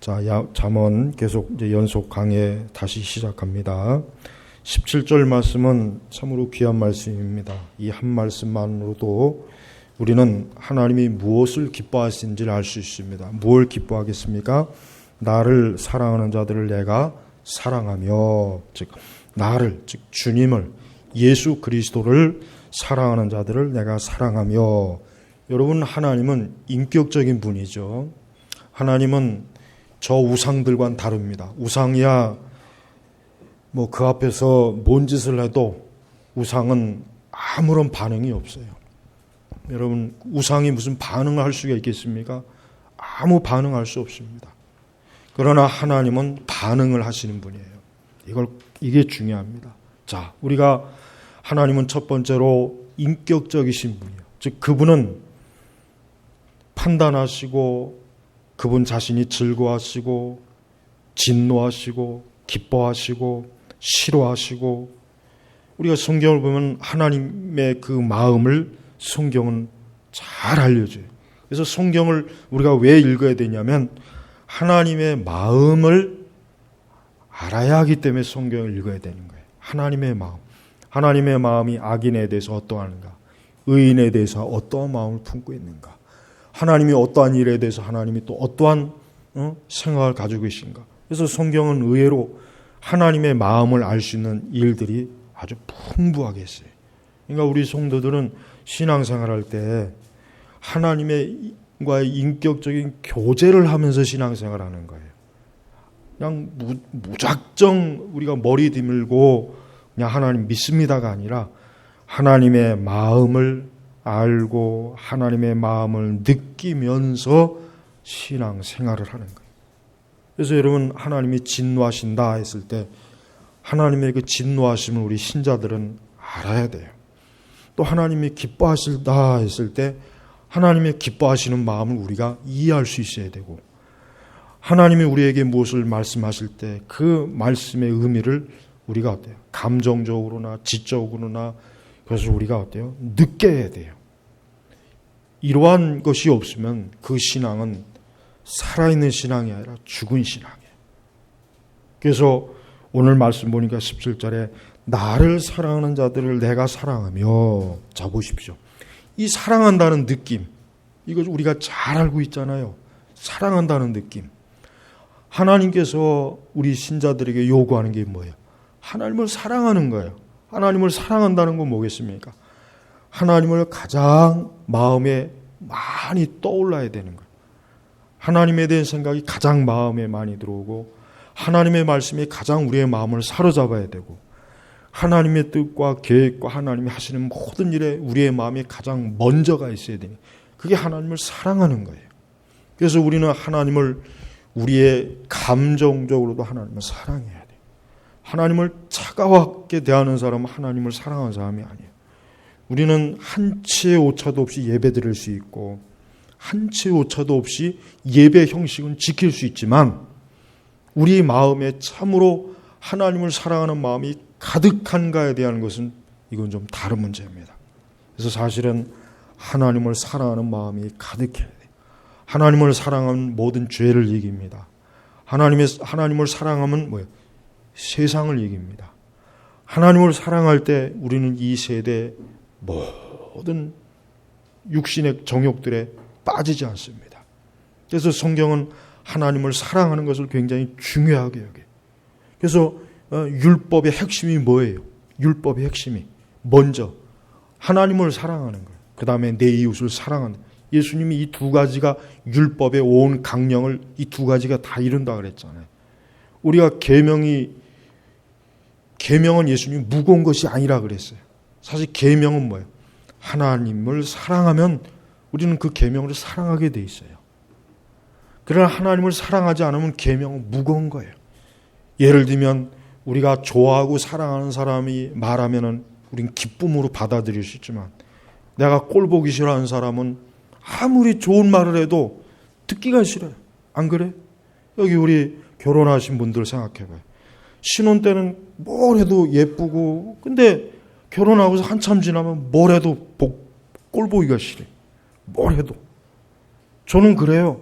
자, 야, 잠언 계속 이제 연속 강해 다시 시작합니다. 17절 말씀은 참으로 귀한 말씀입니다. 이 한 말씀만으로도 우리는 하나님이 무엇을 기뻐하시는지를 알 수 있습니다. 무엇을 기뻐하겠습니까? 나를 사랑하는 자들을 내가 사랑하며 즉 나를 즉 주님을 예수 그리스도를 사랑하는 자들을 내가 사랑하며 여러분 하나님은 인격적인 분이죠. 하나님은 저 우상들과는 다릅니다. 우상이야 뭐 그 앞에서 뭔 짓을 해도 우상은 아무런 반응이 없어요. 여러분 우상이 무슨 반응을 할 수가 있겠습니까? 아무 반응할 수 없습니다. 그러나 하나님은 반응을 하시는 분이에요. 이걸 이게 중요합니다. 자, 우리가 하나님은 첫 번째로 인격적이신 분이요. 즉 그분은 판단하시고 그분 자신이 즐거워하시고 진노하시고 기뻐하시고 싫어하시고 우리가 성경을 보면 하나님의 그 마음을 성경은 잘 알려줘요. 그래서 성경을 우리가 왜 읽어야 되냐면 하나님의 마음을 알아야 하기 때문에 성경을 읽어야 되는 거예요. 하나님의 마음. 하나님의 마음이 악인에 대해서 어떠한가? 의인에 대해서 어떠한 마음을 품고 있는가? 하나님이 어떠한 일에 대해서 하나님이 또 어떠한 어? 생각을 가지고 계신가? 그래서 성경은 의외로 하나님의 마음을 알 수 있는 일들이 아주 풍부하게 있어요. 그러니까 우리 성도들은 신앙생활할 때 하나님과의 인격적인 교제를 하면서 신앙생활하는 거예요. 그냥 무, 무작정 우리가 머리 디밀고 그냥 하나님 믿습니다가 아니라 하나님의 마음을 알고 하나님의 마음을 느끼면서 신앙 생활을 하는 거예요. 그래서 여러분 하나님이 진노하신다 했을 때 하나님의 그 진노하심을 우리 신자들은 알아야 돼요. 또 하나님이 기뻐하실다 했을 때 하나님의 기뻐하시는 마음을 우리가 이해할 수 있어야 되고 하나님이 우리에게 무엇을 말씀하실 때 그 말씀의 의미를 우리가 어때요? 감정적으로나 지적으로나 그래서 우리가 어때요? 느껴야 돼요. 이러한 것이 없으면 그 신앙은 살아있는 신앙이 아니라 죽은 신앙이에요. 그래서 오늘 말씀 보니까 17절에 나를 사랑하는 자들을 내가 사랑하며 자 보십시오. 이 사랑한다는 느낌 이거 우리가 잘 알고 있잖아요. 사랑한다는 느낌. 하나님께서 우리 신자들에게 요구하는 게 뭐예요? 하나님을 사랑하는 거예요. 하나님을 사랑한다는 건 뭐겠습니까? 하나님을 가장 마음에 많이 떠올라야 되는 거예요. 하나님에 대한 생각이 가장 마음에 많이 들어오고 하나님의 말씀이 가장 우리의 마음을 사로잡아야 되고 하나님의 뜻과 계획과 하나님이 하시는 모든 일에 우리의 마음이 가장 먼저가 있어야 되니 그게 하나님을 사랑하는 거예요. 그래서 우리는 하나님을 우리의 감정적으로도 하나님을 사랑해야 돼요. 하나님을 차가웠게 대하는 사람은 하나님을 사랑하는 사람이 아니에요. 우리는 한 치의 오차도 없이 예배 드릴 수 있고 한 치의 오차도 없이 예배 형식은 지킬 수 있지만 우리 마음에 참으로 하나님을 사랑하는 마음이 가득한가에 대한 것은 이건 좀 다른 문제입니다. 그래서 사실은 하나님을 사랑하는 마음이 가득해야 돼요. 하나님을 사랑하면 모든 죄를 이깁니다. 하나님의 하나님을 사랑하면 뭐예요? 세상을 이깁니다. 하나님을 사랑할 때 우리는 이 세대 모든 육신의 정욕들에 빠지지 않습니다. 그래서 성경은 하나님을 사랑하는 것을 굉장히 중요하게 여겨요. 그래서 율법의 핵심이 뭐예요? 율법의 핵심이 먼저 하나님을 사랑하는 거예요. 그 다음에 내 이웃을 사랑하는 예수님이 이 두 가지가 율법의 온 강령을 이 두 가지가 다 이룬다 그랬잖아요. 우리가 계명이 계명은 예수님 무거운 것이 아니라 그랬어요. 사실 계명은 뭐예요? 하나님을 사랑하면 우리는 그 계명을 사랑하게 돼 있어요. 그러나 하나님을 사랑하지 않으면 계명은 무거운 거예요. 예를 들면 우리가 좋아하고 사랑하는 사람이 말하면은 우린 기쁨으로 받아들일 수 있지만 내가 꼴 보기 싫어하는 사람은 아무리 좋은 말을 해도 듣기가 싫어요. 안 그래? 여기 우리 결혼하신 분들 생각해 봐요. 신혼 때는 뭘 해도 예쁘고 근데 결혼하고서 한참 지나면 뭘 해도 복, 꼴 보기가 싫어. 뭘 해도. 저는 그래요.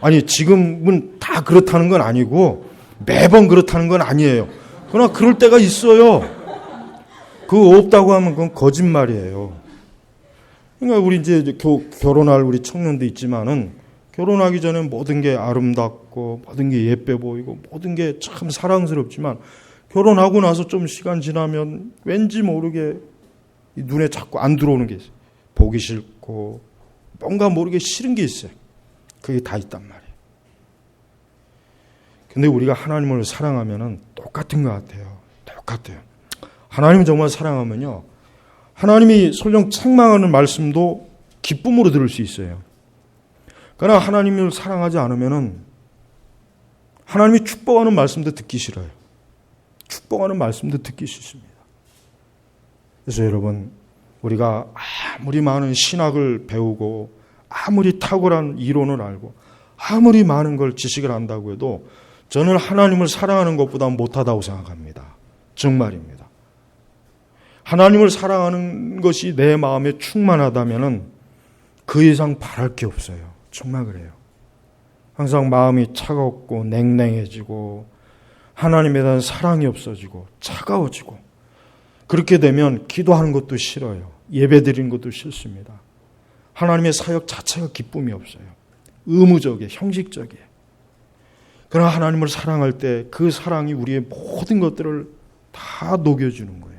아니 지금은 다 그렇다는 건 아니고 매번 그렇다는 건 아니에요. 그러나 그럴 때가 있어요. 그거 없다고 하면 그건 거짓말이에요. 그러니까 우리 이제 교, 결혼할 우리 청년도 있지만은 결혼하기 전에 모든 게 아름답고 모든 게 예뻐 보이고 모든 게 참 사랑스럽지만 결혼하고 나서 좀 시간 지나면 왠지 모르게 눈에 자꾸 안 들어오는 게 있어요. 보기 싫고 뭔가 모르게 싫은 게 있어요. 그게 다 있단 말이에요. 근데 우리가 하나님을 사랑하면은 똑같은 것 같아요. 똑같아요. 하나님 정말 사랑하면요. 하나님이 설령 책망하는 말씀도 기쁨으로 들을 수 있어요. 그러나 하나님을 사랑하지 않으면은 하나님이 축복하는 말씀도 듣기 싫어요. 축복하는 말씀도 듣기 싫습니다. 그래서 여러분, 우리가 아무리 많은 신학을 배우고 아무리 탁월한 이론을 알고 아무리 많은 걸 지식을 안다고 해도 저는 하나님을 사랑하는 것보다 못하다고 생각합니다. 정말입니다. 하나님을 사랑하는 것이 내 마음에 충만하다면 그 이상 바랄 게 없어요. 정말 그래요. 항상 마음이 차갑고 냉랭해지고 하나님에 대한 사랑이 없어지고 차가워지고 그렇게 되면 기도하는 것도 싫어요. 예배 드리는 것도 싫습니다. 하나님의 사역 자체가 기쁨이 없어요. 의무적이에요. 형식적이에요. 그러나 하나님을 사랑할 때 그 사랑이 우리의 모든 것들을 다 녹여주는 거예요.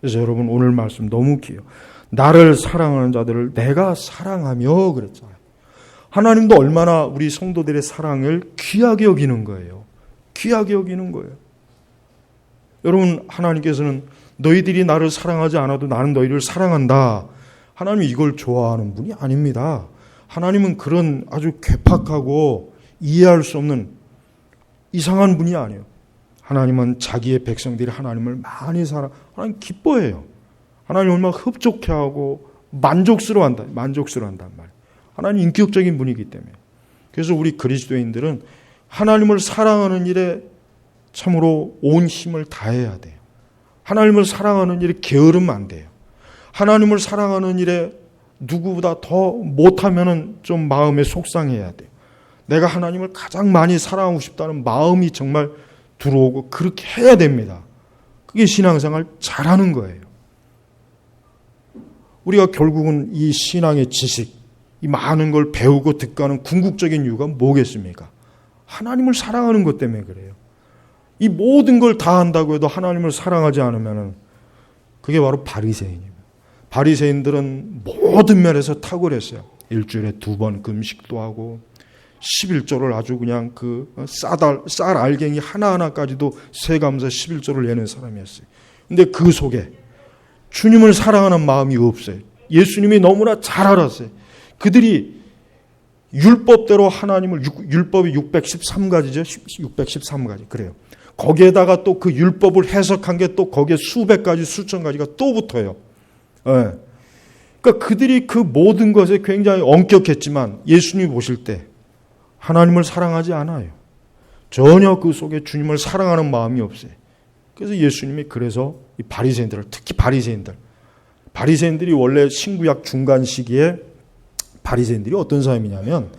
그래서 여러분 오늘 말씀 너무 귀해요. 나를 사랑하는 자들을 내가 사랑하며 그랬잖아요. 하나님도 얼마나 우리 성도들의 사랑을 귀하게 여기는 거예요. 귀하게 여기는 거예요. 여러분 하나님께서는 너희들이 나를 사랑하지 않아도 나는 너희를 사랑한다. 하나님이 이걸 좋아하는 분이 아닙니다. 하나님은 그런 아주 괴팍하고 이해할 수 없는 이상한 분이 아니에요. 하나님은 자기의 백성들이 하나님을 많이 사랑, 하나님 기뻐해요. 하나님 얼마나 흡족해하고 만족스러워한다. 만족스러워한단 말이에요. 하나님 인격적인 분이기 때문에. 그래서 우리 그리스도인들은 하나님을 사랑하는 일에 참으로 온 힘을 다해야 돼요. 하나님을 사랑하는 일에 게으르면 안 돼요. 하나님을 사랑하는 일에 누구보다 더 못하면은 좀 마음에 속상해야 돼요. 내가 하나님을 가장 많이 사랑하고 싶다는 마음이 정말 들어오고 그렇게 해야 됩니다. 그게 신앙생활 잘하는 거예요. 우리가 결국은 이 신앙의 지식, 이 많은 걸 배우고 듣고 하는 궁극적인 이유가 뭐겠습니까? 하나님을 사랑하는 것 때문에 그래요. 이 모든 걸 다 한다고 해도 하나님을 사랑하지 않으면 그게 바로 바리새인입니다. 바리새인들은 모든 면에서 탁월했어요. 일주일에 두 번 금식도 하고 11조를 아주 그냥 그 쌀, 쌀 알갱이 하나하나까지도 세감사 11조를 내는 사람이었어요. 근데 그 속에 주님을 사랑하는 마음이 없어요. 예수님이 너무나 잘 알았어요. 그들이 율법대로 하나님을 율법이 613가지죠. 613가지. 그래요. 거기에다가 또 그 율법을 해석한 게 또 거기에 수백 가지, 수천 가지가 또 붙어요. 예. 그러니까 그들이 그 모든 것에 굉장히 엄격했지만 예수님 보실 때 하나님을 사랑하지 않아요. 전혀 그 속에 주님을 사랑하는 마음이 없어요. 그래서 예수님이 그래서 이 바리새인들을 특히 바리새인들 바리새인들이 원래 신구약 중간 시기에 바리새인들이 어떤 사람이냐면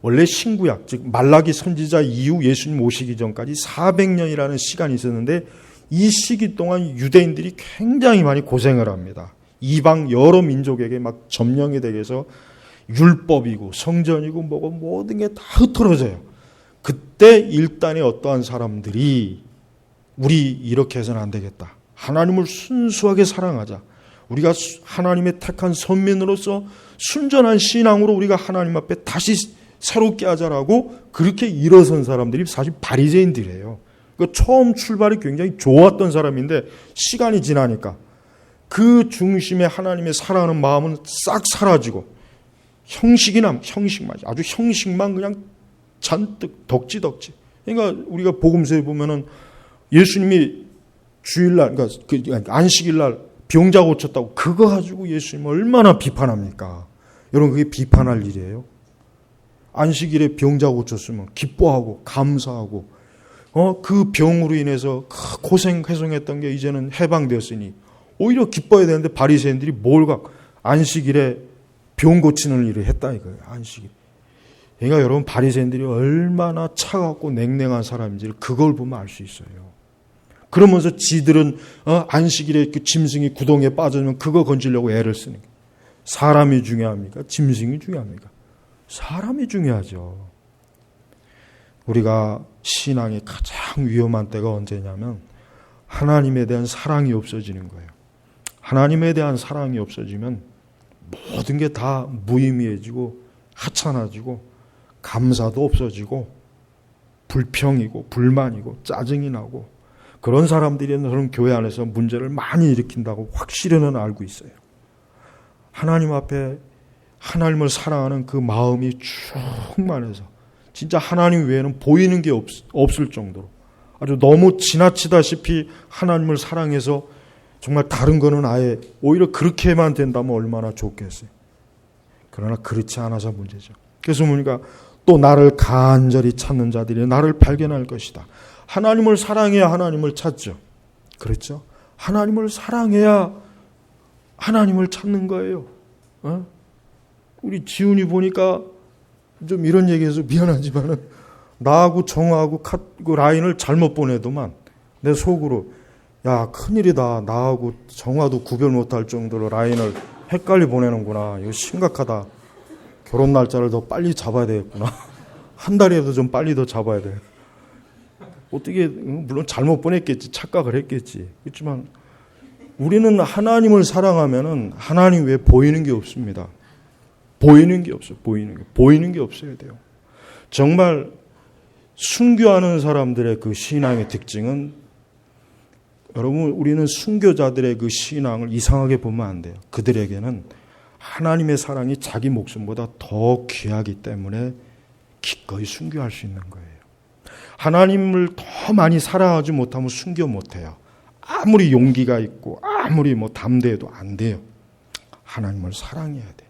원래 신구약 즉 말라기 선지자 이후 예수님 오시기 전까지 400년이라는 시간이 있었는데 이 시기 동안 유대인들이 굉장히 많이 고생을 합니다. 이방 여러 민족에게 막 점령이 되게 해서 율법이고 성전이고 뭐고 모든 게다 흩어져요. 그때 일단에 어떠한 사람들이 우리 이렇게 해서는 안 되겠다. 하나님을 순수하게 사랑하자. 우리가 하나님의 택한 선민으로서 순전한 신앙으로 우리가 하나님 앞에 다시 새롭게 하자라고 그렇게 일어선 사람들이 사실 바리새인들이에요. 그 처음 출발이 굉장히 좋았던 사람인데 시간이 지나니까 그 중심에 하나님의 사랑하는 마음은 싹 사라지고 형식이나 형식만 아주 형식만 그냥 잔뜩 덕지 덕지. 그러니까 우리가 복음서에 보면은 예수님이 주일날 그러니까 그 안식일날 병자 고쳤다고 그거 가지고 예수님 얼마나 비판합니까? 여러분 그게 비판할 일이에요. 안식일에 병자 고쳤으면 기뻐하고 감사하고 어 그 병으로 인해서 고생 회송했던 게 이제는 해방되었으니 오히려 기뻐야 되는데 바리새인들이 뭘가 안식일에 병 고치는 일을 했다 이거예요. 안식일. 그러니까 여러분 바리새인들이 얼마나 차갑고 냉랭한 사람인지를 그걸 보면 알 수 있어요. 그러면서 지들은 어, 안식일에 그 짐승이 구덩이에 빠져면 그거 건지려고 애를 쓰는 거예요. 사람이 중요합니까? 짐승이 중요합니까? 사람이 중요하죠. 우리가 신앙이 가장 위험한 때가 언제냐면 하나님에 대한 사랑이 없어지는 거예요. 하나님에 대한 사랑이 없어지면 모든 게 다 무의미해지고 하찮아지고 감사도 없어지고 불평이고 불만이고 짜증이 나고 그런 사람들이 저는 교회 안에서 문제를 많이 일으킨다고 확실히는 알고 있어요. 하나님 앞에 하나님을 사랑하는 그 마음이 충만해서 진짜 하나님 외에는 보이는 게 없, 없을 정도로 아주 너무 지나치다시피 하나님을 사랑해서 정말 다른 거는 아예 오히려 그렇게만 된다면 얼마나 좋겠어요. 그러나 그렇지 않아서 문제죠. 그래서 보니까 또 나를 간절히 찾는 자들이 나를 발견할 것이다. 하나님을 사랑해야 하나님을 찾죠. 그렇죠? 하나님을 사랑해야 하나님을 찾는 거예요. 어? 우리 지훈이 보니까 좀 이런 얘기해서 미안하지만은 나하고 정하고 카, 그 라인을 잘못 보내도만 내 속으로 야 큰일이다 나하고 정화도 구별 못할 정도로 라인을 헷갈리 보내는구나 이거 심각하다 결혼 날짜를 더 빨리 잡아야 되겠구나 한 달이라도 좀 빨리 더 잡아야 돼 어떻게 물론 잘못 보냈겠지 착각을 했겠지 그렇지만 우리는 하나님을 사랑하면은 하나님 외에 보이는 게 없습니다 보이는 게 없어요 보이는 게 보이는 게 없어야 돼요 정말 순교하는 사람들의 그 신앙의 특징은 여러분 우리는 순교자들의 그 신앙을 이상하게 보면 안 돼요. 그들에게는 하나님의 사랑이 자기 목숨보다 더 귀하기 때문에 기꺼이 순교할 수 있는 거예요. 하나님을 더 많이 사랑하지 못하면 순교 못해요. 아무리 용기가 있고 아무리 뭐 담대해도 안 돼요. 하나님을 사랑해야 돼.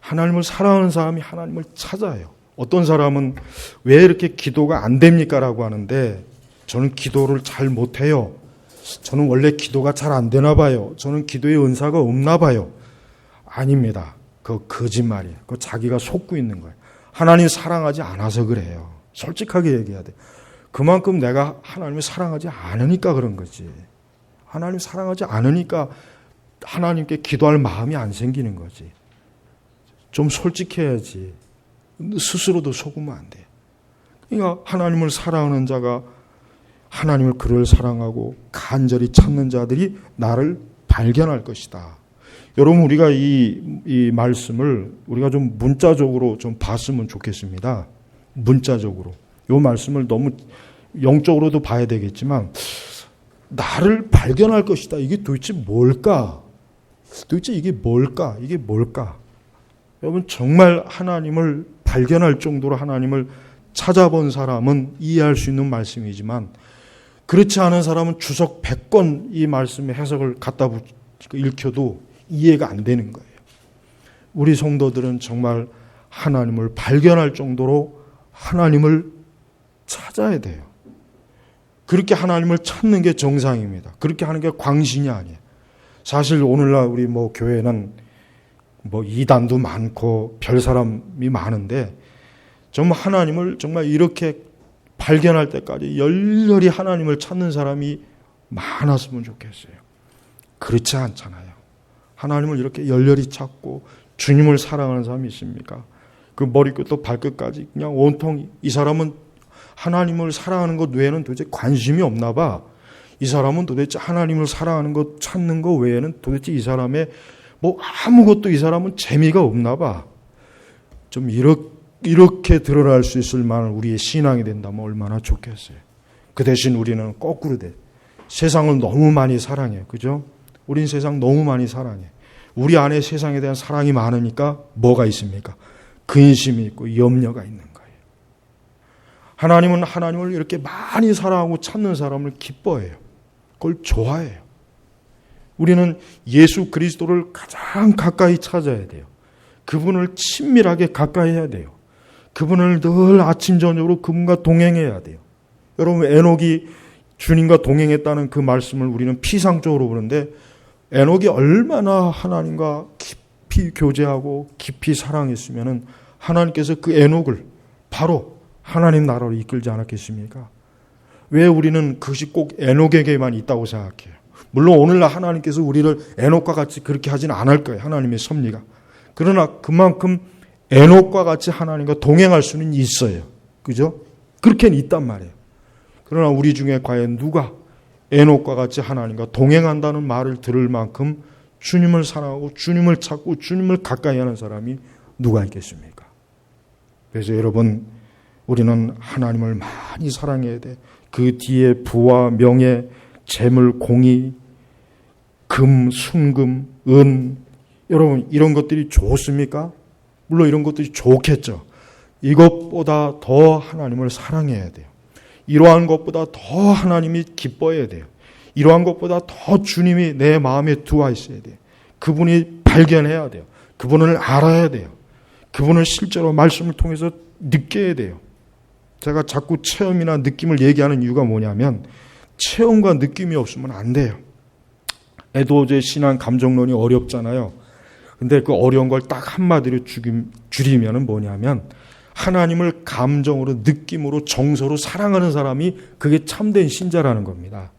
하나님을 사랑하는 사람이 하나님을 찾아요. 어떤 사람은 왜 이렇게 기도가 안 됩니까? 라고 하는데 저는 기도를 잘 못해요. 저는 원래 기도가 잘 안 되나 봐요. 저는 기도의 은사가 없나 봐요. 아닙니다. 그 거짓말이에요. 그 자기가 속고 있는 거예요. 하나님 사랑하지 않아서 그래요. 솔직하게 얘기해야 돼. 그만큼 내가 하나님을 사랑하지 않으니까 그런 거지. 하나님 사랑하지 않으니까 하나님께 기도할 마음이 안 생기는 거지. 좀 솔직해야지. 스스로도 속으면 안 돼. 그러니까 하나님을 사랑하는 자가 하나님을 그를 사랑하고 간절히 찾는 자들이 나를 발견할 것이다. 여러분 우리가 이, 이 말씀을 우리가 좀 문자적으로 좀 봤으면 좋겠습니다. 문자적으로. 이 말씀을 너무 영적으로도 봐야 되겠지만 나를 발견할 것이다. 이게 도대체 뭘까? 도대체 이게 뭘까? 이게 뭘까? 여러분 정말 하나님을 발견할 정도로 하나님을 찾아본 사람은 이해할 수 있는 말씀이지만 그렇지 않은 사람은 주석 100권 이 말씀의 해석을 갖다 읽혀도 이해가 안 되는 거예요. 우리 성도들은 정말 하나님을 발견할 정도로 하나님을 찾아야 돼요. 그렇게 하나님을 찾는 게 정상입니다. 그렇게 하는 게 광신이 아니에요. 사실 오늘날 우리 뭐 교회는 뭐 이단도 많고 별 사람이 많은데 정말 하나님을 정말 이렇게 발견할 때까지 열렬히 하나님을 찾는 사람이 많았으면 좋겠어요. 그렇지 않잖아요. 하나님을 이렇게 열렬히 찾고 주님을 사랑하는 사람이 있습니까? 그 머리끝부터 발끝까지 그냥 온통 이 사람은 하나님을 사랑하는 것 외에는 도대체 관심이 없나 봐. 이 사람은 도대체 하나님을 사랑하는 것 찾는 것 외에는 도대체 이 사람의 뭐 아무것도 이 사람은 재미가 없나 봐. 좀 이렇게, 이렇게 드러날 수 있을 만한 우리의 신앙이 된다면 얼마나 좋겠어요. 그 대신 우리는 거꾸로 돼. 세상을 너무 많이 사랑해. 그죠? 우린 세상 너무 많이 사랑해. 우리 안에 세상에 대한 사랑이 많으니까 뭐가 있습니까? 근심이 있고 염려가 있는 거예요. 하나님은 하나님을 이렇게 많이 사랑하고 찾는 사람을 기뻐해요. 그걸 좋아해요. 우리는 예수 그리스도를 가장 가까이 찾아야 돼요. 그분을 친밀하게 가까이 해야 돼요. 그분을 늘 아침 저녁으로 그분과 동행해야 돼요. 여러분 에녹이 주님과 동행했다는 그 말씀을 우리는 피상적으로 보는데 에녹이 얼마나 하나님과 깊 이 교제하고 깊이 사랑했으면은 하나님께서 그 에녹을 바로 하나님 나라로 이끌지 않았겠습니까? 왜 우리는 그것이 꼭 에녹에게만 있다고 생각해요? 물론 오늘날 하나님께서 우리를 에녹과 같이 그렇게 하지는 않을 거예요. 하나님의 섭리가. 그러나 그만큼 에녹과 같이 하나님과 동행할 수는 있어요. 그죠? 그렇게는 있단 말이에요. 그러나 우리 중에 과연 누가 에녹과 같이 하나님과 동행한다는 말을 들을 만큼 주님을 사랑하고 주님을 찾고 주님을 가까이 하는 사람이 누가 있겠습니까? 그래서 여러분 우리는 하나님을 많이 사랑해야 돼. 그 뒤에 부와 명예, 재물, 공의, 금, 순금, 은 여러분 이런 것들이 좋습니까? 물론 이런 것들이 좋겠죠. 이것보다 더 하나님을 사랑해야 돼요. 이러한 것보다 더 하나님이 기뻐해야 돼요. 이러한 것보다 더 주님이 내 마음에 두어 있어야 돼요. 그분이 발견해야 돼요. 그분을 알아야 돼요. 그분을 실제로 말씀을 통해서 느껴야 돼요. 제가 자꾸 체험이나 느낌을 얘기하는 이유가 뭐냐면 체험과 느낌이 없으면 안 돼요. 에도제 신앙 감정론이 어렵잖아요. 근데 그 어려운 걸 딱 한마디로 줄이면 뭐냐면 하나님을 감정으로 느낌으로 정서로 사랑하는 사람이 그게 참된 신자라는 겁니다.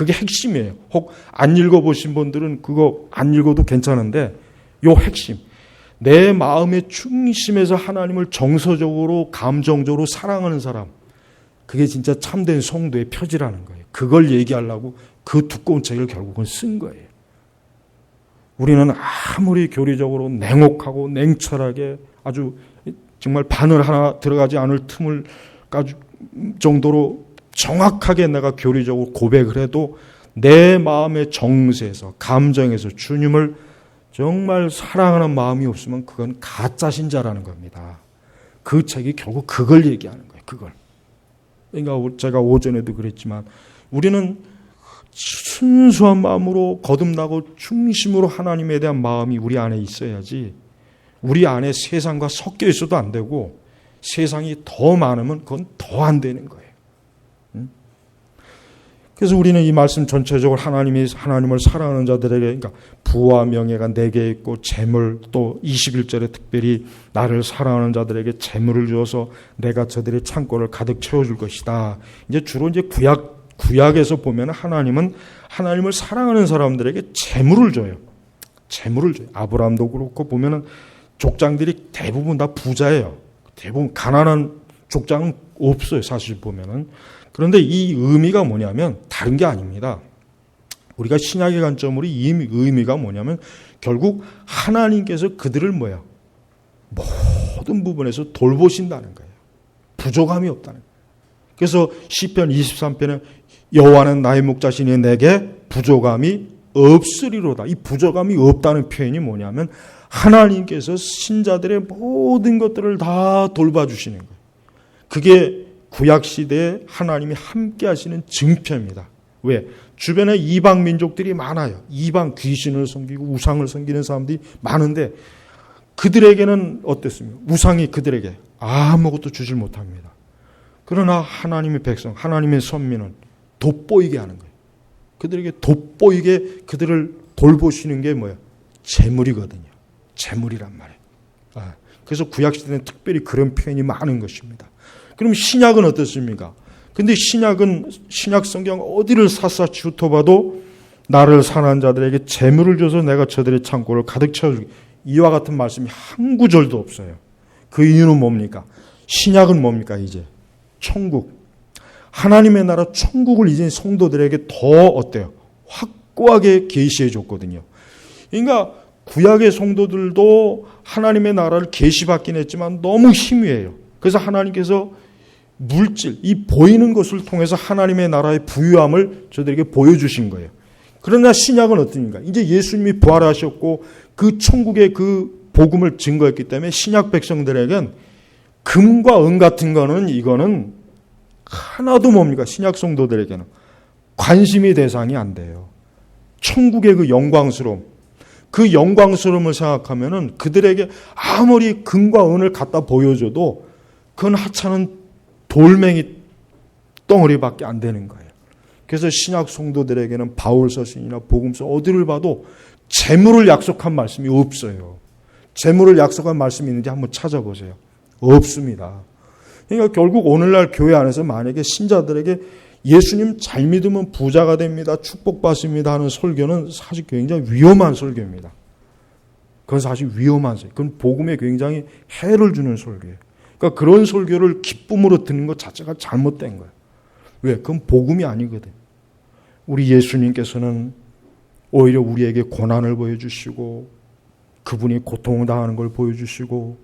그게 핵심이에요. 혹 안 읽어보신 분들은 그거 안 읽어도 괜찮은데 요 핵심. 내 마음의 중심에서 하나님을 정서적으로 감정적으로 사랑하는 사람. 그게 진짜 참된 성도의 표지라는 거예요. 그걸 얘기하려고 그 두꺼운 책을 결국은 쓴 거예요. 우리는 아무리 교리적으로 냉혹하고 냉철하게 아주 정말 바늘 하나 들어가지 않을 틈을 정도로 정확하게 내가 교리적으로 고백을 해도 내 마음의 정세에서 감정에서 주님을 정말 사랑하는 마음이 없으면 그건 가짜 신자라는 겁니다. 그 책이 결국 그걸 얘기하는 거예요. 그걸. 그러니까 제가 오전에도 그랬지만 우리는 순수한 마음으로 거듭나고 중심으로 하나님에 대한 마음이 우리 안에 있어야지 우리 안에 세상과 섞여 있어도 안 되고 세상이 더 많으면 그건 더 안 되는 거예요. 그래서 우리는 이 말씀 전체적으로 하나님이 하나님을 사랑하는 자들에게 그러니까 부와 명예가 내게 있고 재물 또 21절에 특별히 나를 사랑하는 자들에게 재물을 주어서 내가 저들의 창고를 가득 채워 줄 것이다. 이제 주로 이제 구약 구약에서 보면 하나님은 하나님을 사랑하는 사람들에게 재물을 줘요. 재물을 줘요. 아브라함도 그렇고 보면은 족장들이 대부분 다 부자예요. 대부분 가난한 족장은 없어요. 사실 보면은. 그런데 이 의미가 뭐냐면 다른 게 아닙니다. 우리가 신약의 관점으로 이 의미가 뭐냐면 결국 하나님께서 그들을 뭐야? 모든 부분에서 돌보신다는 거예요. 부족함이 없다는 거예요. 그래서 시편 23편에 여호와는 나의 목자시니 내게 부족함이 없으리로다. 이 부족함이 없다는 표현이 뭐냐면 하나님께서 신자들의 모든 것들을 다 돌봐 주시는 거예요. 그게 구약 시대에 하나님이 함께 하시는 증표입니다. 왜? 주변에 이방 민족들이 많아요. 이방 귀신을 섬기고 우상을 섬기는 사람들이 많은데 그들에게는 어땠습니까? 우상이 그들에게 아무것도 주질 못합니다. 그러나 하나님의 백성, 하나님의 선민은 돋보이게 하는 거예요. 그들에게 돋보이게 그들을 돌보시는 게 뭐예요? 재물이거든요. 재물이란 말이에요. 아, 그래서 구약시대는 특별히 그런 표현이 많은 것입니다. 그럼 신약은 어떻습니까? 근데 신약은 신약 성경 어디를 샅샅이 훑어봐도 나를 사는 자들에게 재물을 줘서 내가 저들의 창고를 가득 채워주기 이와 같은 말씀이 한 구절도 없어요. 그 이유는 뭡니까? 신약은 뭡니까 이제 천국 하나님의 나라 천국을 이제 성도들에게 더 어때요? 확고하게 계시해 줬거든요. 그러니까 구약의 성도들도 하나님의 나라를 계시받긴 했지만 너무 희미해요. 그래서 하나님께서 물질, 이 보이는 것을 통해서 하나님의 나라의 부유함을 저들에게 보여주신 거예요. 그러나 신약은 어떻습니까? 이제 예수님이 부활하셨고 그 천국의 그 복음을 증거했기 때문에 신약 백성들에겐 금과 은 같은 거는 이거는 하나도 뭡니까? 신약 성도들에게는 관심이 대상이 안 돼요. 천국의 그 영광스러움, 그 영광스러움을 생각하면은 그들에게 아무리 금과 은을 갖다 보여줘도 그건 하찮은 돌멩이 덩어리밖에 안 되는 거예요. 그래서 신약 성도들에게는 바울 서신이나 복음서 어디를 봐도 재물을 약속한 말씀이 없어요. 재물을 약속한 말씀이 있는지 한번 찾아보세요. 없습니다. 그러니까 결국 오늘날 교회 안에서 만약에 신자들에게 예수님 잘 믿으면 부자가 됩니다. 축복받습니다 하는 설교는 사실 굉장히 위험한 설교입니다. 그건 사실 위험한 설교. 그건 복음에 굉장히 해를 주는 설교예요. 그러니까 그런 설교를 기쁨으로 듣는 것 자체가 잘못된 거예요. 왜? 그건 복음이 아니거든. 우리 예수님께서는 오히려 우리에게 고난을 보여주시고 그분이 고통을 당하는 걸 보여주시고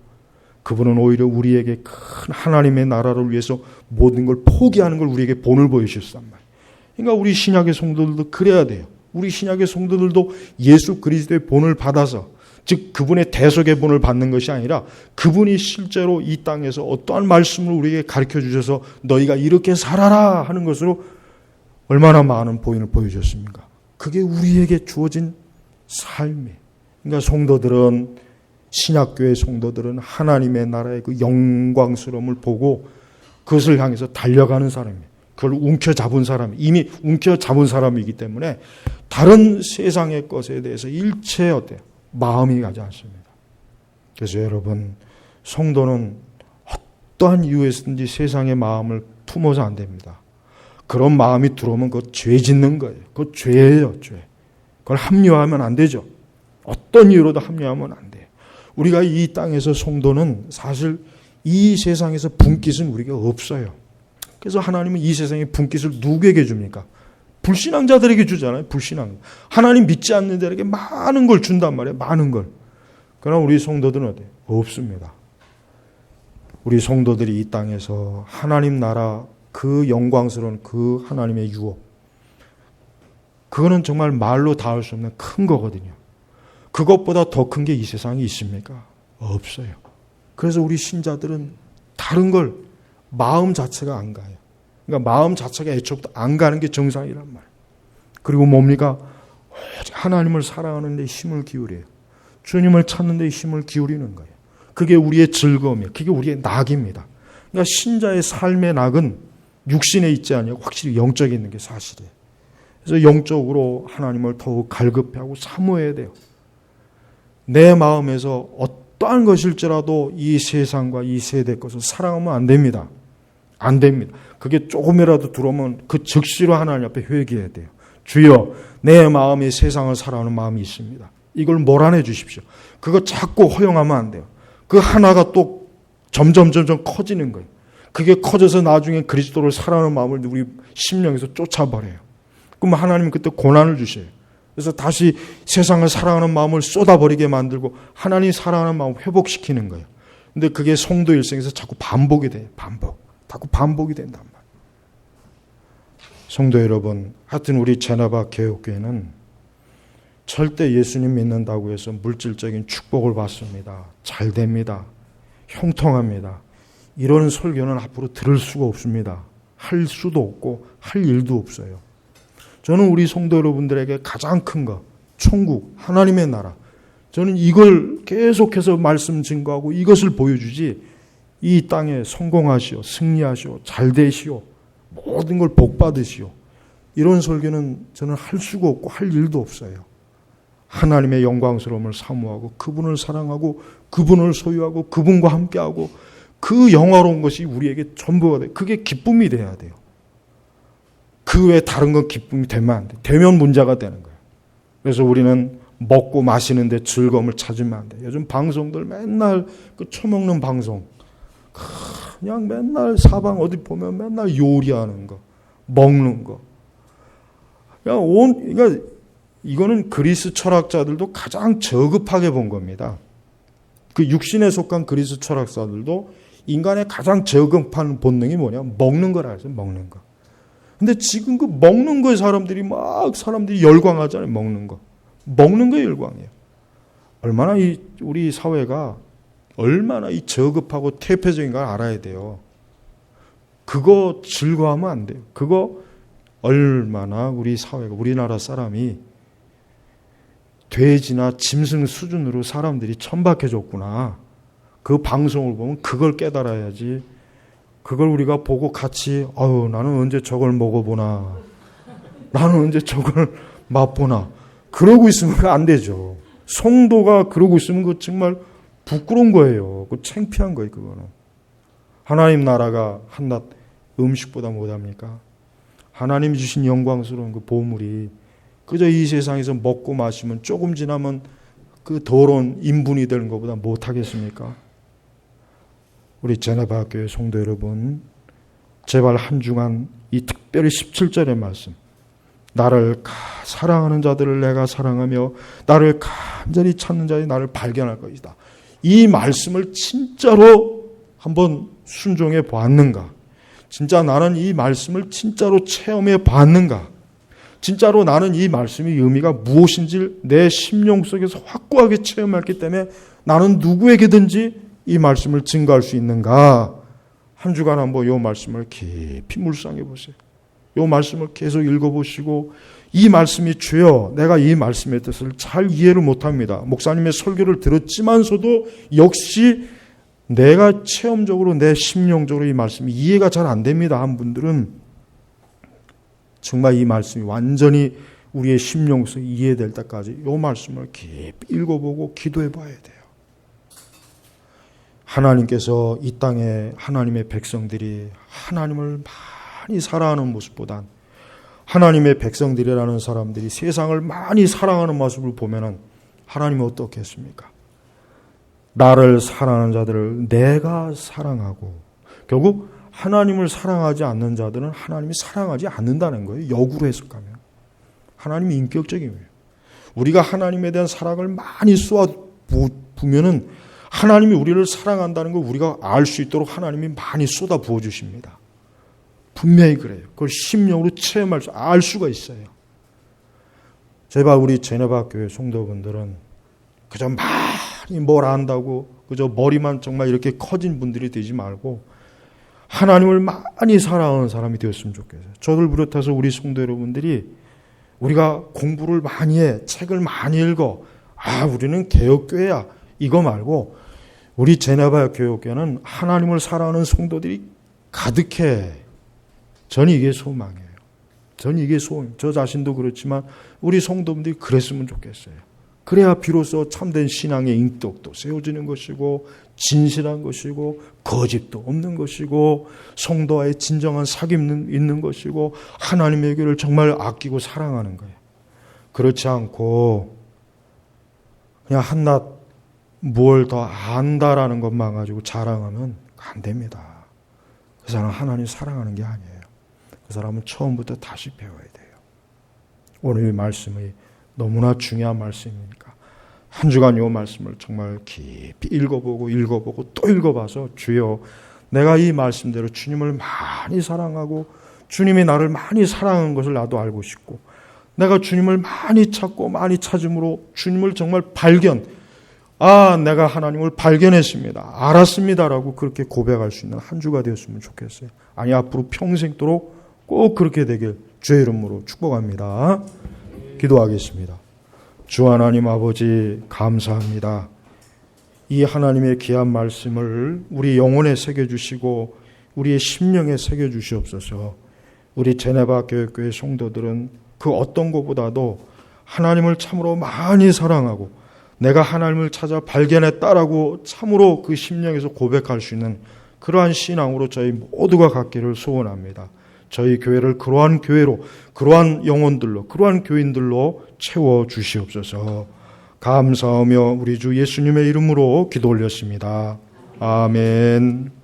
그분은 오히려 우리에게 큰 하나님의 나라를 위해서 모든 걸 포기하는 걸 우리에게 본을 보여주셨단 말이에요. 그러니까 우리 신약의 성도들도 그래야 돼요. 우리 신약의 성도들도 예수 그리스도의 본을 받아서 즉 그분의 대속의 본을 받는 것이 아니라 그분이 실제로 이 땅에서 어떠한 말씀을 우리에게 가르쳐 주셔서 너희가 이렇게 살아라 하는 것으로 얼마나 많은 보인을 보여줬습니까? 그게 우리에게 주어진 삶이에요. 그러니까 성도들은 신약교회 성도들은 하나님의 나라의 그 영광스러움을 보고 그것을 향해서 달려가는 사람이에요. 그걸 움켜잡은 사람, 이미 움켜잡은 사람이기 때문에 다른 세상의 것에 대해서 일체 어때요? 마음이 가지 않습니다. 그래서 여러분, 성도는 어떠한 이유에서든지 세상의 마음을 품어서 안 됩니다. 그런 마음이 들어오면 그거 죄 짓는 거예요. 그거 죄예요, 죄. 그걸 합리화하면 안 되죠. 어떤 이유로도 합리화하면 안 돼요. 우리가 이 땅에서 성도는 사실 이 세상에서 분깃은 우리가 없어요. 그래서 하나님은 이 세상에 분깃을 누구에게 줍니까? 불신앙자들에게 주잖아요. 불신앙. 하나님 믿지 않는 자에게 많은 걸 준단 말이에요. 많은 걸. 그러나 우리 성도들은 어때요? 없습니다. 우리 성도들이 이 땅에서 하나님 나라 그 영광스러운 그 하나님의 유업. 그거는 정말 말로 닿을 수 없는 큰 거거든요. 그것보다 더 큰 게 이 세상에 있습니까? 없어요. 그래서 우리 신자들은 다른 걸 마음 자체가 안 가요. 그러니까 마음 자체가 애초부터 안 가는 게 정상이란 말이에요. 그리고 뭡니까? 하나님을 사랑하는 데 힘을 기울여요. 주님을 찾는 데 힘을 기울이는 거예요. 그게 우리의 즐거움이에요. 그게 우리의 낙입니다. 그러니까 신자의 삶의 낙은 육신에 있지 아니고 확실히 영적에 있는 게 사실이에요. 그래서 영적으로 하나님을 더욱 갈급해하고 사모해야 돼요. 내 마음에서 어떠한 것일지라도 이 세상과 이 세대 것을 사랑하면 안 됩니다. 안 됩니다. 그게 조금이라도 들어오면 그 즉시로 하나님 앞에 회개해야 돼요. 주여, 내 마음에 세상을 사랑하는 마음이 있습니다. 이걸 몰아내 주십시오. 그거 자꾸 허용하면 안 돼요. 그 하나가 또 점점 점점 커지는 거예요. 그게 커져서 나중에 그리스도를 사랑하는 마음을 우리 심령에서 쫓아버려요. 그럼 하나님 그때 고난을 주셔요. 그래서 다시 세상을 사랑하는 마음을 쏟아버리게 만들고 하나님 사랑하는 마음을 회복시키는 거예요. 근데 그게 성도 일생에서 자꾸 반복이 돼요. 반복. 자꾸 반복이 된단 말이에요. 성도 여러분, 하여튼 우리 제나바 개혁교회는 절대 예수님 믿는다고 해서 물질적인 축복을 받습니다. 잘 됩니다. 형통합니다. 이런 설교는 앞으로 들을 수가 없습니다. 할 수도 없고 할 일도 없어요. 저는 우리 성도 여러분들에게 가장 큰 거, 천국, 하나님의 나라. 저는 이걸 계속해서 말씀 증거하고 이것을 보여주지 이 땅에 성공하시오, 승리하시오, 잘 되시오, 모든 걸 복받으시오. 이런 설교는 저는 할 수가 없고 할 일도 없어요. 하나님의 영광스러움을 사모하고 그분을 사랑하고 그분을 소유하고 그분과 함께하고 그 영화로운 것이 우리에게 전부가 돼. 그게 기쁨이 돼야 돼요. 그 외에 다른 건 기쁨이 되면 안 돼. 되면 문제가 되는 거예요. 그래서 우리는 먹고 마시는데 즐거움을 찾으면 안 돼. 요즘 방송들 맨날 그 처먹는 방송. 그냥 맨날 사방 어디 보면 맨날 요리하는 거, 먹는 거. 그냥 온, 그러니까 이거는 그리스 철학자들도 가장 저급하게 본 겁니다. 그 육신에 속한 그리스 철학자들도 인간의 가장 저급한 본능이 뭐냐? 먹는 거라 해서 먹는 거. 근데 지금 그 먹는 거에 사람들이 막 사람들이 열광하잖아요. 먹는 거. 먹는 거에 열광해요. 얼마나 이 우리 사회가 얼마나 이 저급하고 태폐적인 걸 알아야 돼요. 그거 즐거워하면 안 돼요. 그거 얼마나 우리 사회가 우리나라 사람이 돼지나 짐승 수준으로 사람들이 천박해졌구나. 그 방송을 보면 그걸 깨달아야지. 그걸 우리가 보고 같이 아유 나는 언제 저걸 먹어보나. 나는 언제 저걸 맛보나. 그러고 있으면 안 되죠. 성도가 그러고 있으면 그 정말 부끄러운 거예요. 그 창피한 거예요, 그거는. 하나님 나라가 한낱 음식보다 못합니까? 하나님이 주신 영광스러운 그 보물이 그저 이 세상에서 먹고 마시면 조금 지나면 그 더러운 인분이 되는 것보다 못하겠습니까? 우리 제네바 교회 성도 여러분, 제발 한 주간 이 특별히 17절의 말씀, 나를 가- 사랑하는 자들을 내가 사랑하며 나를 간절히 찾는 자들이 나를 발견할 것이다. 이 말씀을 진짜로 한번 순종해 보았는가? 진짜 나는 이 말씀을 진짜로 체험해 봤는가? 진짜로 나는 이 말씀의 의미가 무엇인지 내 심령 속에서 확고하게 체험했기 때문에 나는 누구에게든지 이 말씀을 증거할 수 있는가? 한 주간 한번 이 말씀을 깊이 묵상해 보세요. 이 말씀을 계속 읽어보시고 이 말씀이 주여 내가 이 말씀의 뜻을 잘 이해를 못합니다. 목사님의 설교를 들었지만서도 역시 내가 체험적으로 내 심령적으로 이 말씀이 이해가 잘 안 됩니다. 한 분들은 정말 이 말씀이 완전히 우리의 심령 속에 이해될 때까지 이 말씀을 깊이 읽어보고 기도해 봐야 돼요. 하나님께서 이 땅에 하나님의 백성들이 하나님을 많이 사랑하는 모습보단 하나님의 백성들이라는 사람들이 세상을 많이 사랑하는 모습을 보면은 하나님이 어떻겠습니까? 나를 사랑하는 자들을 내가 사랑하고 결국 하나님을 사랑하지 않는 자들은 하나님이 사랑하지 않는다는 거예요. 역으로 해석하면 하나님이 인격적이에요. 우리가 하나님에 대한 사랑을 많이 쏘아 부면은 하나님이 우리를 사랑한다는 걸 우리가 알 수 있도록 하나님이 많이 쏟아 부어 주십니다. 분명히 그래요. 그걸 심령으로 체험할 수, 알 수가 있어요. 제발 우리 제네바 교회 성도분들은 그저 많이 뭘 안다고 그저 머리만 정말 이렇게 커진 분들이 되지 말고 하나님을 많이 사랑하는 사람이 되었으면 좋겠어요. 저를 비롯해서 우리 성도 여러분들이 우리가 공부를 많이 해, 책을 많이 읽어. 아, 우리는 개혁교회야. 이거 말고 우리 제네바 교육교회는 하나님을 사랑하는 성도들이 가득해. 전 이게 소망이에요. 전 이게 소원. 저 자신도 그렇지만 우리 성도분들이 그랬으면 좋겠어요. 그래야 비로소 참된 신앙의 인격도 세워지는 것이고 진실한 것이고 거짓도 없는 것이고 성도와의 진정한 사귐는 있는 것이고 하나님의 교를 정말 아끼고 사랑하는 거예요. 그렇지 않고 그냥 한낱 뭘 더 안다라는 것만 가지고 자랑하면 안 됩니다. 그 사람은 하나님 사랑하는 게 아니에요. 그 사람은 처음부터 다시 배워야 돼요. 오늘 이 말씀이 너무나 중요한 말씀이니까 한 주간 이 말씀을 정말 깊이 읽어보고 읽어보고 또 읽어봐서 주여 내가 이 말씀대로 주님을 많이 사랑하고 주님이 나를 많이 사랑한 것을 나도 알고 싶고 내가 주님을 많이 찾고 많이 찾음으로 주님을 정말 발견 아 내가 하나님을 발견했습니다 알았습니다라고 그렇게 고백할 수 있는 한 주가 되었으면 좋겠어요 아니 앞으로 평생도록 꼭 그렇게 되길 주의 이름으로 축복합니다 기도하겠습니다. 주 하나님 아버지 감사합니다. 이 하나님의 귀한 말씀을 우리 영혼에 새겨 주시고 우리의 심령에 새겨 주시옵소서. 우리 제네바 교육교회 성도들은 그 어떤 것보다도 하나님을 참으로 많이 사랑하고 내가 하나님을 찾아 발견했다라고 참으로 그 심령에서 고백할 수 있는 그러한 신앙으로 저희 모두가 갖기를 소원합니다. 저희 교회를 그러한 교회로, 그러한 영혼들로, 그러한 교인들로 채워 주시옵소서. 감사하며 우리 주 예수님의 이름으로 기도 올렸습니다. 아멘.